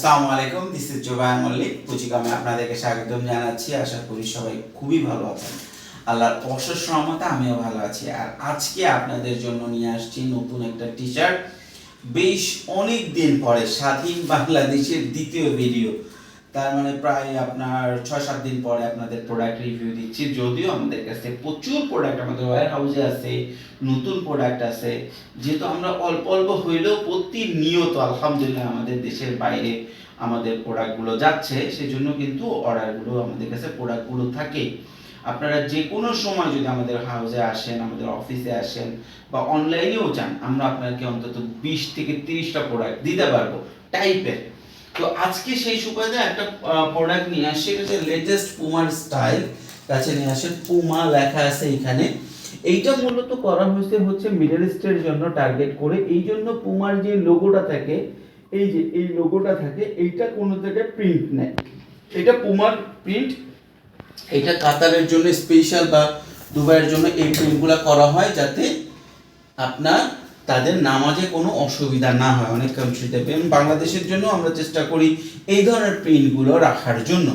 আসসালামু আলাইকুম this is Jobayan Mallik পুচিকামে আপনাদেরকে স্বাগতম জানাচ্ছি। আশা করি সবাই খুবই ভালো আছেন। আল্লাহর অশেষ রহমতে আমিও ভালো আছি। আর আজকে আপনাদের জন্য নিয়ে আসছি নতুন একটা টি শার্ট বেশ অনেক দিন পরে স্বাধীন বাংলাদেশের দ্বিতীয় ভিডিও তার মানে প্রায় আপনার ছয় সাত দিন পরে আপনাদের প্রোডাক্ট রিভিউ দিচ্ছি। যদিও আমাদের কাছে প্রচুর প্রোডাক্ট আমাদের ওয়ার হাউসে আছে, নতুন প্রোডাক্ট আছে। যেহেতু আমরা অল্প অল্প হইলেও প্রতিনিয়ত আলহামদুলিল্লাহ আমাদের দেশের বাইরে আমাদের প্রোডাক্টগুলো যাচ্ছে, সেজন্য কিন্তু অর্ডারগুলো আমাদের কাছে প্রোডাক্টগুলো থাকে। আপনারা যে কোনো সময় যদি আমাদের হাউসে আসেন, আমাদের অফিসে আসেন বা অনলাইনেও যান, আমরা আপনাকে অন্তত বিশ থেকে তিরিশটা প্রোডাক্ট দিতে পারব টাইপের তো আজকে সেই সুবাদে একটা প্রোডাক্ট নিয়ে আসছে। এটা লেটেস্ট পুমার স্টাইল কাছে নিয়ে আসে পুমা লেখা আছে এখানে। এইটা মূলত করা হয়েছে হচ্ছে মিডল ইস্টের জন্য টার্গেট করে। এই জন্য পুমার যে লোগোটা থাকে, এই যে, এই লোগোটা থাকে, এইটা কোনো থেকে প্রিন্ট নেয় এটা পুমার প্রিন্ট এটা কাতারের জন্য স্পেশাল বা দুবাইয়ের জন্য এই প্রিন্টগুলো করা হয় যাতে আপনার তাদের নামাজে কোনো অসুবিধা না হয়। অনেক কান্ট্রিতে বাংলাদেশের জন্য আমরা চেষ্টা করি এই ধরনের প্রিন্টগুলো রাখার জন্য।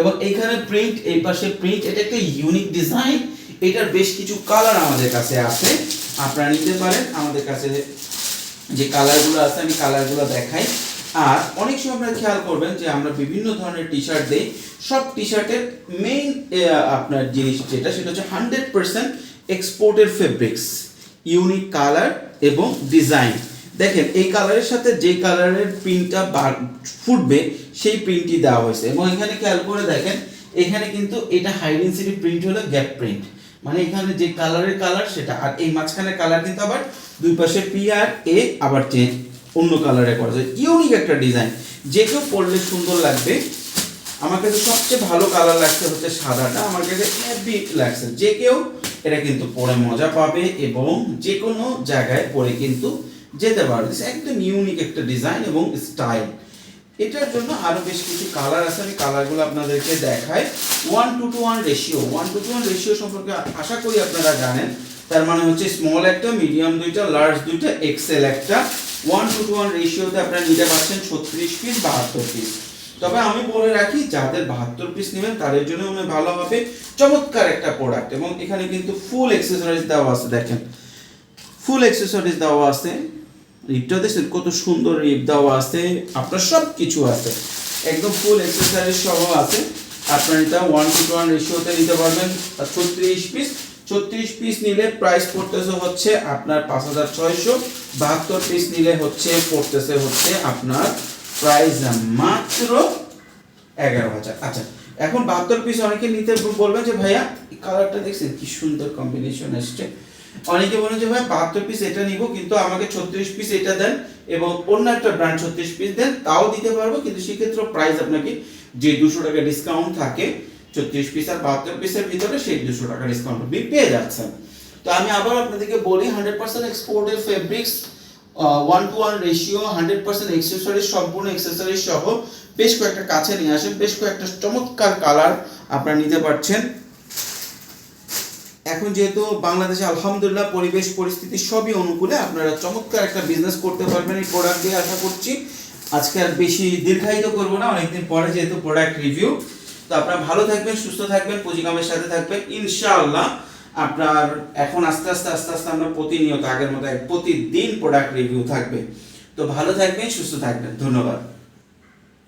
এবং এইখানে প্রিন্ট, এই পাশে প্রিন্ট, এটা একটা ইউনিক ডিজাইন এটার বেশ কিছু কালার আমাদের কাছে আছে। আপনারা নিতে পারেন। আমাদের কাছে যে কালারগুলো আছে, আমি কালারগুলো দেখাই। আর অনেক সময় আপনারা খেয়াল করবেন যে আমরা বিভিন্ন ধরনের টি শার্ট দিই। সব টি শার্টের মেইন আপনার জিনিস যেটা, সেটা হচ্ছে হান্ড্রেড পার্সেন্ট এক্সপোর্টের ফেব্রিক্স ইউনিক কালার এবং ডিজাইন দেখেন, এই কালারের সাথে যে কালারের প্রিন্টটা ফুটবে, সেই প্রিন্টটি দেওয়া হয়েছে। এবং এখানে খেয়াল করে দেখেন, এখানে কিন্তু এটা হাই ডেন্সিটি প্রিন্ট হলো গ্যাপ প্রিন্ট মানে এখানে যে কালারের কালার সেটা আর এই মাঝখানের কালার কিন্তু আবার দুই পাশে পি আর এ আবার চেঞ্জ অন্য কালারে করা যায়। ইউনিক একটা ডিজাইন যে কেউ পরলে সুন্দর লাগবে। আমার কাছে সবচেয়ে ভালো কালার লাগছে হচ্ছে সাদাটা। আমার কাছে লাগছে। যে কেউ এটা কিন্তু পরে মজা পাবে এবং যে কোনো জায়গায় পরে কিন্তু যেতে পারবে। একদম ইউনিক একটা ডিজাইন এবং স্টাইল এটার জন্য আরও বেশ কিছু কালার আছে। আমি কালারগুলো আপনাদেরকে দেখাই। One two two one ratio one two two one ratio সম্পর্কে আশা করি আপনারা জানেন। তার মানে হচ্ছে স্মল একটা মিডিয়াম দুইটা লার্জ দুইটা এক্সেল একটা। ওয়ান টু টু ওয়ান রেশিওতে আপনারা নিতে পারছেন ছত্রিশ পিস বাহাত্তর পিস তবে আমি বলে রাখি, যাদের বাহাত্তর পিস নেবেন, তাদের জন্য মনে ভালো হবে। চমৎকার একটা প্রোডাক্ট এবং এখানে কিন্তু ফুল এক্সেসরিজ দেওয়া আছে, দেখেন। ফুল এক্সেসরিজ দেওয়া আছে। রিপটা দেখছেন, কত সুন্দর রিপ দেওয়া আছে। আপনার সব কিছু আছে। একদম ফুল এক্সেসরিজ সহ আছে। আপনার এটা ওয়ান টু ওয়ান রেশিওতে নিতে পারবেন। আর ছত্রিশ পিস ছত্রিশ পিস নিলে প্রাইস পড়তেছে হচ্ছে আপনার পাঁচ হাজার ছয়শো। বাহাত্তর পিস নিলে হচ্ছে পড়তেছে হচ্ছে আপনার প্রাইস মাত্র এগারো হাজার। আচ্ছা এখন বাহাত্তর পিস অনেকে নিতে বলবেন যে, ভাইয়া কালারটা দেখছেন, কি সুন্দর কম্বিনেশন এসছে। অনেকে বলেন যে ভাই বাহাত্তর পিস এটা নিব, কিন্তু আমাকে ছত্রিশ পিস এটা দেন এবং অন্য একটা ব্র্যান্ড ছত্রিশ পিস দেন, তাও দিতে পারব। কিন্তু সেক্ষেত্রে প্রাইস আপনাকে যে দুশো টাকা ডিসকাউন্ট থাকে, ছত্রিশ পিস আর বাহাত্তর পিসের ভিতরে, সেই দুশো টাকা ডিসকাউন্ট আপনি পেয়ে যাচ্ছেন। তো আমি আবার আপনাদেরকে বলি হান্ড্রেড পার্সেন্ট এক্সপোর্টের fabrics one two one ratio hundred percent accessories সম্পূর্ণ এক্সেসরিজ সহ বেশ কয়েকটা কাছে নিয়ে আসেন, বেশ কয়েকটা চমৎকার কালার আপনারা নিতে পারছেন। এখন যেহেতু বাংলাদেশে আলহামদুলিল্লাহ পরিবেশ, পরিস্থিতি সবই অনুকূলে, আপনারা চমৎকার একটা বিজনেস করতে পারবেন এই প্রোডাক্ট দিয়ে, আশা করছি। আজকে আর বেশি দীর্ঘায়িত করব না, অনেকদিন পরে যেহেতু প্রোডাক্ট রিভিউ তো আপনারা ভালো থাকবেন, সুস্থ থাকবেন পুঁজিকামের সাথে থাকবেন, ইনশাআল্লাহ। আপনার এখন আস্তে আস্তে আস্তে আস্তে আমরা প্রতিনিয়ত আগের মতো প্রতিদিন প্রোডাক্ট রিভিউ থাকবে। তো ভালো থাকবেন, সুস্থ থাকবেন। ধন্যবাদ।